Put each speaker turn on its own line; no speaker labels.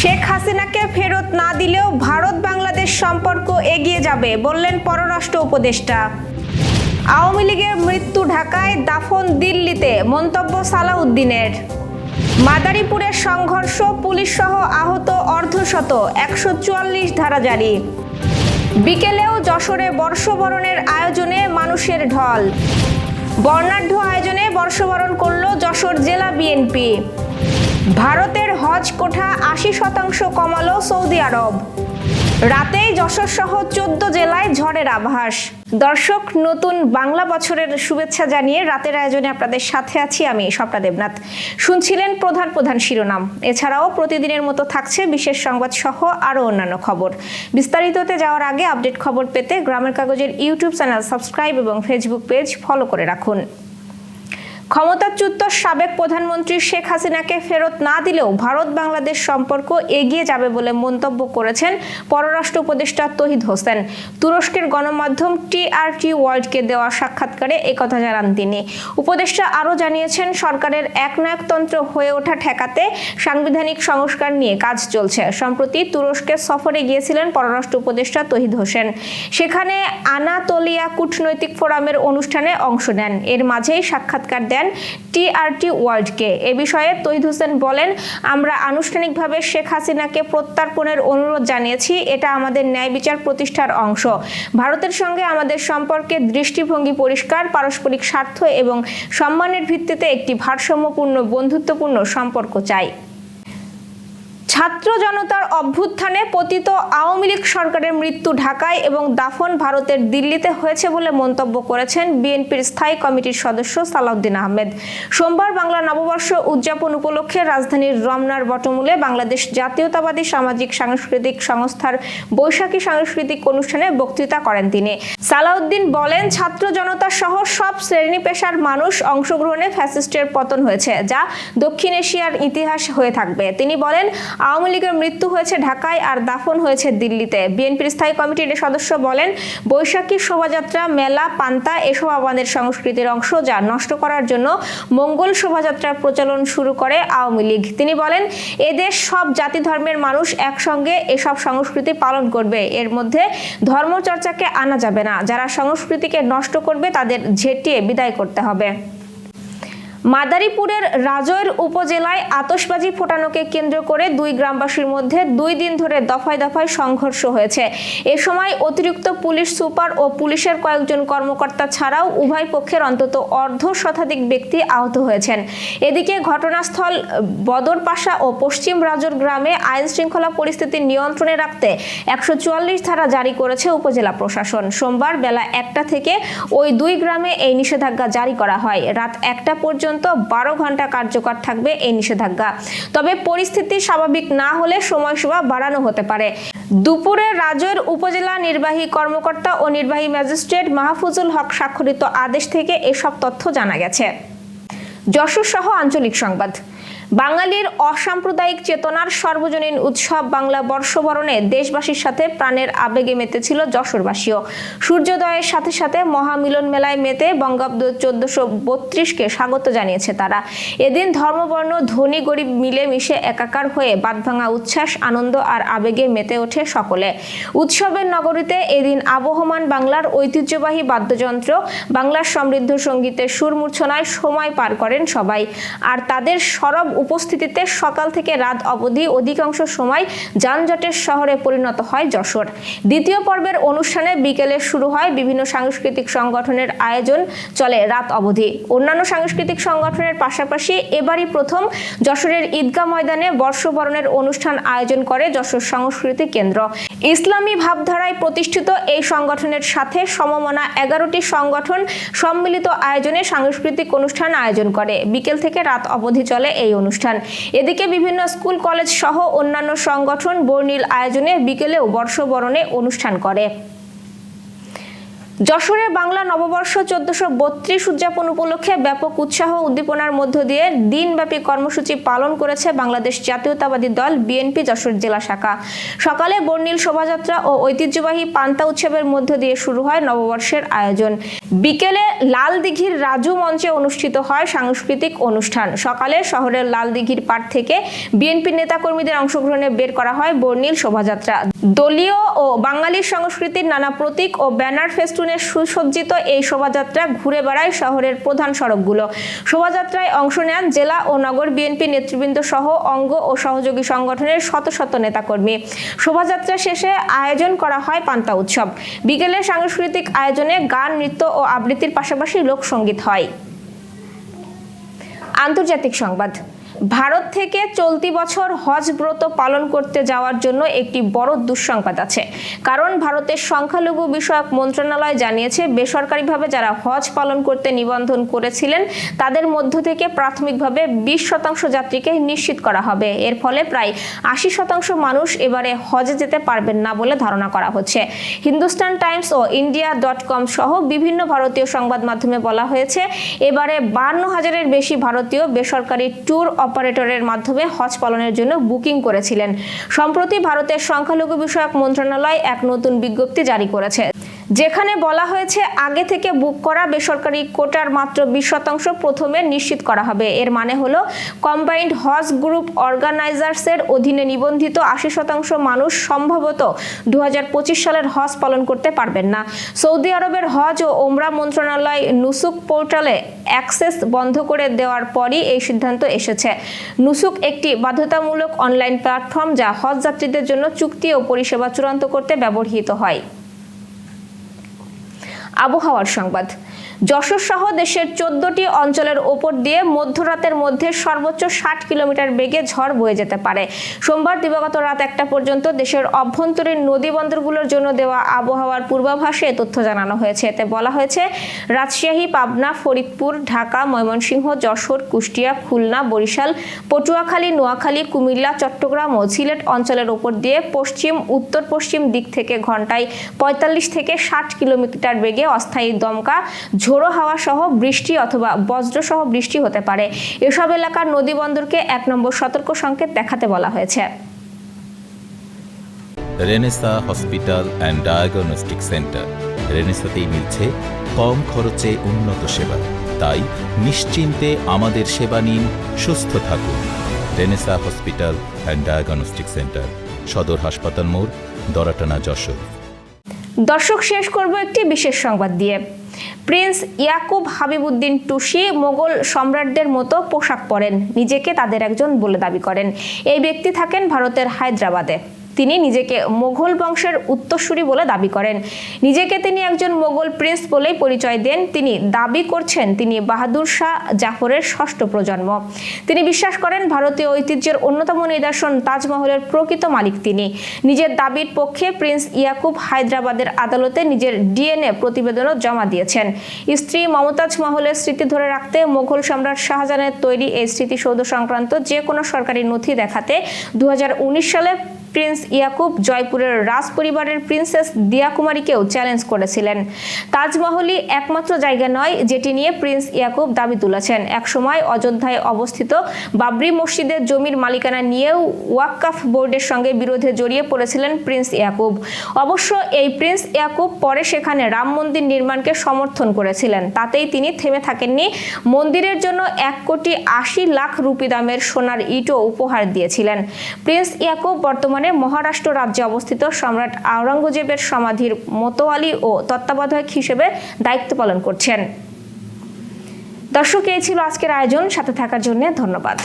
শেখ হাসিনাকে ফেরত না দিলেও ভারত বাংলাদেশ সম্পর্ক এগিয়ে যাবে, বললেন পররাষ্ট্র উপদেষ্টা। আওয়ামী লীগের মৃত্যু ঢাকায় দাফন দিল্লিতে মন্তব্য সালাউদ্দিনের। মাদারীপুরের সংঘর্ষ পুলিশ সহ আহত অর্ধশত, একশো চুয়াল্লিশ ধারা জারি। বিকেলেও যশোরে বর্ষবরণের আয়োজনে মানুষের ঢল। বর্ণাঢ্য আয়োজনে বর্ষবরণ করল যশোর জেলা বিএনপি। ভারতের হজ কোঠা আশি শতাংশ কমালো সৌদি আরব। রাতেই যশোর সহ চোদ্দ জেলায় ঝড়ের আভাস। দর্শক, নতুন বাংলা বছরের শুভেচ্ছা জানিয়ে রাতের আয়োজনে আপনাদের সাথে আছি আমি স্বপ্না দেবনাথ। শুনছিলেন প্রধান প্রধান শিরোনাম। এছাড়াও প্রতিদিনের মতো থাকছে বিশেষ সংবাদ সহ আরও অন্যান্য খবর। বিস্তারিততে যাওয়ার আগে আপডেট খবর পেতে গ্রামের কাগজের ইউটিউব চ্যানেল সাবস্ক্রাইব এবং ফেসবুক পেজ ফলো করে রাখুন। ক্ষমতাচ্যুত সাবেক প্রধানমন্ত্রী শেখ হাসিনাকে ফেরত না দিলেও ভারত বাংলাদেশ সম্পর্ক এগিয়ে যাবে বলে মন্তব্য করেছেন পররাষ্ট্র উপদেষ্টা তহিদ হোসেন। তুরস্কের গণমাধ্যম টিআরটি ওয়ার্ল্ডকে দেওয়া সাক্ষাৎকারে একথা জানান তিনি। উপদেষ্টা আরও জানিয়েছেন, সরকারের একনায়কতন্ত্র হয়ে ওঠা ঠেকাতে সাংবিধানিক সংস্কার নিয়ে কাজ চলছে। সম্প্রতি তুরস্কে সফরে গিয়েছিলেন পররাষ্ট্র উপদেষ্টা তহিদ হোসেন। সেখানে আনাতোলিয়া কূটনৈতিক ফোরামের অনুষ্ঠানে অংশ নেন। এর মাঝেই সাক্ষাৎকার দেন টিআরটি ওয়ার্ল্ডকে। এ বিষয়ে তহিদ হোসেন বলেন, আমরা আনুষ্ঠানিকভাবে শেখ হাসিনাকে প্রত্যার্পণের অনুরোধ জানিয়েছি, এটা আমাদের ন্যায় বিচার প্রতিষ্ঠার অংশ। ভারতের সঙ্গে আমাদের সম্পর্কে দৃষ্টিভঙ্গি পরিষ্কার, পারস্পরিক স্বার্থ এবং সম্মানের ভিত্তিতে একটি ভারসাম্যপূর্ণ, বন্ধুত্বপূর্ণ সম্পর্ক চাই। ছাত্র জনতার অভ্যুত্থানে পতিত আওয়ামী লীগ সরকারের মৃত্যু ঢাকায় এবং দাফন ভারতের দিল্লিতে হয়েছে বলে মন্তব্য করেছেন বিএনপির স্থায়ী কমিটির সদস্য সালাউদ্দিন আহমেদ। সোমবার বাংলা নববর্ষ উদযাপন উপলক্ষে রাজধানীর রমনার বটমূলে বাংলাদেশ জাতীয়তাবাদী সামাজিক সাংস্কৃতিক সংস্থার বৈশাখী সাংস্কৃতিক অনুষ্ঠানে বক্তৃতা করেন তিনি। সালাউদ্দিন বলেন, ছাত্র জনতা সহ সব শ্রেণি পেশার মানুষ অংশগ্রহণে ফ্যাসিস্টের পতন হয়েছে, যা দক্ষিণ এশিয়ার ইতিহাস হয়ে থাকবে। তিনি বলেন আওয়ামী লীগের মৃত্যু হয়েছে ঢাকায় আর দাফন হয়েছে দিল্লিতে। বিএনপির স্থায়ী কমিটির সদস্য বলেন, বৈশাখী শোভাযাত্রা, মেলা, পান্তা এসব আমাদের সংস্কৃতির অংশ যা নষ্ট করার জন্য মঙ্গল শোভাযাত্রার প্রচলন শুরু করে আওয়ামী লীগ। তিনি বলেন এদেশ সব জাতি ধর্মের মানুষ একসঙ্গে এসব সংস্কৃতি পালন করবে। এর মধ্যে ধর্মচর্চাকে আনা যাবে না। যারা সংস্কৃতিকে নষ্ট করবে তাদের ঝেঁটিয়ে বিদায় করতে হবে। মাদারীপুরের রাজৈর উপজেলায় আতশবাজি ফোটানোকে কেন্দ্র করে দুই গ্রামবাসীর মধ্যে দুই দিন ধরে দফায় দফায় সংঘর্ষ হয়েছে। এ সময় অতিরিক্ত পুলিশ সুপার ও পুলিশের কয়েকজন কর্মকর্তা ছাড়াও উভয় পক্ষের অন্তত অর্ধ শতাধিক ব্যক্তি আহত হয়েছেন। এদিকে ঘটনাস্থল, বদরপাশা ও পশ্চিম রাজর গ্রামে আইন শৃঙ্খলা পরিস্থিতি নিয়ন্ত্রণে রাখতে একশো চুয়াল্লিশ ধারা জারি করেছে উপজেলা প্রশাসন। সোমবার বেলা একটা থেকে ওই দুই গ্রামে এই নিষেধাজ্ঞা জারি করা হয়। রাত একটা পর্যন্ত বারো ঘণ্টা কার্যকর থাকবে এই নিষেধাজ্ঞা। তবে পরিস্থিতি স্বাভাবিক না হলে সময়সীমা বাড়ানো হতে পারে। দুপুরে রাজৈর উপজেলা নির্বাহী কর্মকর্তা ও নির্বাহী ম্যাজিস্ট্রেট মাহফুজুল হক স্বাক্ষরিত আদেশ থেকে এসব তথ্য জানা গেছে। যশোর সহ আঞ্চলিক সংবাদ। বাঙালির অসাম্প্রদায়িক চেতনার সর্বজনীন উৎসব বাংলা বর্ষবরণে দেশবাসীর সাথে প্রাণের আবেগে মেতেছিল যশোরবাসীও। সূর্যোদয়ের সাথে সাথে মহামিলন মেলায় মেতে বঙ্গাব্দ চোদ্দশো বত্রিশকে স্বাগত জানিয়েছে তারা। এদিন ধর্মবর্ণ, ধনী, গরিব মিলে মিশে একাকার হয়ে বাদভাঙা উচ্ছ্বাস, আনন্দ আর আবেগে মেতে ওঠে সকলে। উৎসবের নগরীতে এদিন আবহমান বাংলার ঐতিহ্যবাহী বাদ্যযন্ত্র, বাংলার সমৃদ্ধ সঙ্গীতের সুরমূর্ছনায় সময় পার করেন সবাই। আর তাদের সরব উপস্থিতিতে সকাল থেকে রাত অবধি অধিকাংশ সময় যানজটের শহরে পরিণত হয় যশোর। দ্বিতীয় পর্বের অনুষ্ঠানে বিকেলে শুরু হয় বিভিন্ন সাংস্কৃতিক সংগঠনের আয়োজন, চলে রাত অবধি। অন্যান্য সাংস্কৃতিক সংগঠনের পাশাপাশি এবারই প্রথম যশোরের ঈদগাহ ময়দানে বর্ষবরণের অনুষ্ঠান আয়োজন করে যশোর সংস্কৃতি কেন্দ্র। ইসলামী ভাবধারায় প্রতিষ্ঠিত এই সংগঠনের সাথে সমমনা এগারোটি সংগঠন সম্মিলিত আয়োজনে সাংস্কৃতিক অনুষ্ঠান আয়োজন করে। বিকেল থেকে রাত অবধি চলে এই অনুষ্ঠান। এদিকে বিভিন্ন স্কুল, কলেজ সহ অন্যান্য সংগঠন বর্ণিল আয়োজনে বিকেলেও বর্ষবরণে অনুষ্ঠান করে। যশোরে বাংলা নববর্ষ চোদ্দশো বত্রিশ উদযাপন উপলক্ষে ব্যাপক উৎসাহ উদ্দীপনার মধ্য দিয়ে দিনব্যাপী কর্মসূচি পালন করেছে বাংলাদেশ জাতীয়তাবাদী দল বিএনপি যশোর জেলা শাখা। সকালে বর্ণিল শোভাযাত্রা ও ঐতিহ্যবাহী পান্তা উৎসবের মধ্য দিয়ে শুরু হয় নববর্ষের আয়োজন। বিকেলে লাল দিঘির রাজু মঞ্চে অনুষ্ঠিত হয় সাংস্কৃতিক অনুষ্ঠান। সকালে শহরের লাল দিঘির পাড় থেকে বিএনপি নেতাকর্মীদের অংশগ্রহণে বের করা হয় বর্ণিল শোভাযাত্রা। দলীয় ও বাঙালির সংস্কৃতির নানা প্রতীক ও ব্যানার ফেস্টুনে সুসজ্জিত এই শোভাযাত্রা ঘুরে বেড়ায় শহরের প্রধান সড়কগুলো। শোভাযাত্রায় অংশ নেন জেলা ও নগর বিএনপি নেতৃবৃন্দ সহ অঙ্গ ও সহযোগী সংগঠনের শত শত নেতাকর্মী। শোভাযাত্রা শেষে আয়োজন করা হয় পান্তা উৎসব। বিকেলে সাংস্কৃতিক আয়োজনে গান, নৃত্য আবৃত্তির পাশাপাশি লোকসঙ্গীত হয়। আন্তর্জাতিক সংবাদ। ভারত থেকে চলতি বছর হজ ব্রত পালন করতে যাওয়ার জন্য একটি বড় দুঃসংবাদ আছে। কারণ ভারতের সংখ্যালঘু বিষয়ক মন্ত্রণালয় জানিয়েছে, বেসরকারিভাবে যারা হজ পালন করতে নিবন্ধন করেছিলেন, তাদের মধ্য থেকে প্রাথমিকভাবে বিশ শতাংশ যাত্রীকে নিশ্চিত করা হবে। এর ফলে প্রায় আশি শতাংশ মানুষ এবারে হজে যেতে পারবেন না বলে ধারণা করা হচ্ছে। হিন্দুস্তান টাইমস ও ইন্ডিয়া ডট কম সহ বিভিন্ন ভারতীয় সংবাদ মাধ্যমে বলা হয়েছে, এবারে বান্ন হাজারের বেশি ভারতীয় বেসরকারি ট্যুর অপারেটরের মাধ্যমে হজ পালনের জন্য বুকিং করেছিলেন। সম্প্রতি ভারতের সংখ্যালঘু বিষয়ক মন্ত্রণালয় এক নতুন বিজ্ঞপ্তি জারি করেছে। যেখানে বলা হয়েছে আগে থেকে বুক করা বেসরকারি কোটার মাত্র বিশ শতাংশ প্রথমে নিশ্চিত করা হবে। এর মানে হলো কম্বাইন্ড হজ গ্রুপ অর্গানাইজার্সের অধীনে নিবন্ধিত আশি শতাংশ মানুষ সম্ভবত দু হাজার পঁচিশ সালের হজ পালন করতে পারবেন না। সৌদি আরবের হজ ও ওমরা মন্ত্রণালয় নুসুক পোর্টালে অ্যাক্সেস বন্ধ করে দেওয়ার পরই এই সিদ্ধান্ত এসেছে। নুসুক একটি বাধ্যতামূলক অনলাইন প্ল্যাটফর্ম যা হজ যাত্রীদের জন্য চুক্তি ও পরিষেবা চূড়ান্ত করতে ব্যবহৃত হয়। আবহাওয়ার সংবাদ। যশোর সহ দেশের চোদ্দটি অঞ্চলের ওপর দিয়ে মধ্যরাতের মধ্যে সর্বোচ্চ ষাট কিলোমিটার বেগে ঝড় বয়ে যেতে পারে। সোমবার দিবাগত রাত একটা পর্যন্ত দেশের অভ্যন্তরীণ নদী বন্দরগুলোর জন্য দেওয়া আবহাওয়ার পূর্বাভাসে তথ্য জানানো হয়েছে। এতে বলা হয়েছে, রাজশাহী, পাবনা, ফরিদপুর, ঢাকা, ময়মনসিংহ, যশোর, কুষ্টিয়া, খুলনা, বরিশাল, পটুয়াখালী, নোয়াখালী, কুমিল্লা, চট্টগ্রাম ও সিলেট অঞ্চলের ওপর দিয়ে পশ্চিম, উত্তর পশ্চিম দিক থেকে ঘন্টায় পঁয়তাল্লিশ থেকে ষাট কিলোমিটার বেগে অস্থায়ী দমকা ঝোড়ো হাওয়া সহ বৃষ্টি অথবা বজ্র সহ বৃষ্টি হতে পারে। এসব এলাকার নদী বন্দরকে এক নম্বর সতর্ক সংকেত দেখাতে বলা হয়েছে।
Renaissance hospital and diagnostic centre. রেনেসাতেই মিলছে কম খরচে উন্নত সেবা। তাই নিশ্চিন্তে আমাদের সেবা নিন সুস্থ থাকুন। Renaissance hospital and diagnostic centre সদর হাসপাতাল মোড় দরাটানা যশোর।
দর্শক শেষ করব একটি বিশেষ সংবাদ দিয়ে। প্রিন্স ইয়াকুব হাবিবুদ্দিন টুসি মোগল সম্রাটদের মতো পোশাক পরেন। নিজেকে তাদের একজন বলে দাবি করেন। এই ব্যক্তি থাকেন ভারতের হায়দ্রাবাদে। তিনি নিজেকে মোঘল বংশের উত্তরসূরি বলে দাবি করেন। নিজেকে তিনি একজন মোগল প্রিন্স বলেই পরিচয় দেন। তিনি দাবি করছেন তিনি বাহাদুর শাহ জাফরের ষষ্ঠ প্রজন্ম। তিনি বিশ্বাস করেন ভারতীয় ঐতিহ্যের অন্যতম নিদর্শন তাজমহলের প্রকৃত মালিক তিনি। নিজের দাবির পক্ষে প্রিন্স ইয়াকুব হায়দ্রাবাদের আদালতে নিজের ডিএনএ প্রতিবেদনও জমা দিয়েছেন। স্ত্রী মমতাজ মহলের স্মৃতি ধরে রাখতে মোঘল সম্রাট শাহজাহানের তৈরি এই স্মৃতিসৌধ সংক্রান্ত যে কোনো সরকারি নথি দেখাতে দু হাজার উনিশ সালে প্রিন্স ইয়াকুব জয়পুরের রাজ পরিবারের প্রিন্সেস দিয়া কুমারীকেও চ্যালেঞ্জ করেছিলেন। তাজমহলই একমাত্র জায়গা নয়, যেটি নিয়ে প্রিন্স ইয়াকুব দাবি তুলেছেন। একসময় অযোধ্যায় অবস্থিত বাবরি মসজিদের জমির মালিকানা নিয়েও ওয়াক্কাফ বোর্ডের সঙ্গে বিরোধে জড়িয়ে পড়েছিলেন প্রিন্স ইয়াকুব। অবশ্য এই প্রিন্স ইয়াকুব পরে সেখানে রাম মন্দির নির্মাণকে সমর্থন করেছিলেন। তাতেই তিনি থেমে থাকেননি। মন্দিরের জন্য এক কোটি আশি লাখ রুপি দামের সোনার ইটও উপহার দিয়েছিলেন। প্রিন্স ইয়াকুব বর্তমানে মহারাষ্ট্র রাজ্যে অবস্থিত সম্রাট আওরঙ্গজেবের সমাধির মোতোয়ালি ও তত্ত্বাবধায়ক হিসেবে দায়িত্ব পালন করছেন। দর্শক, এই ছিল আজকের আয়োজন। সাথে থাকার জন্য ধন্যবাদ।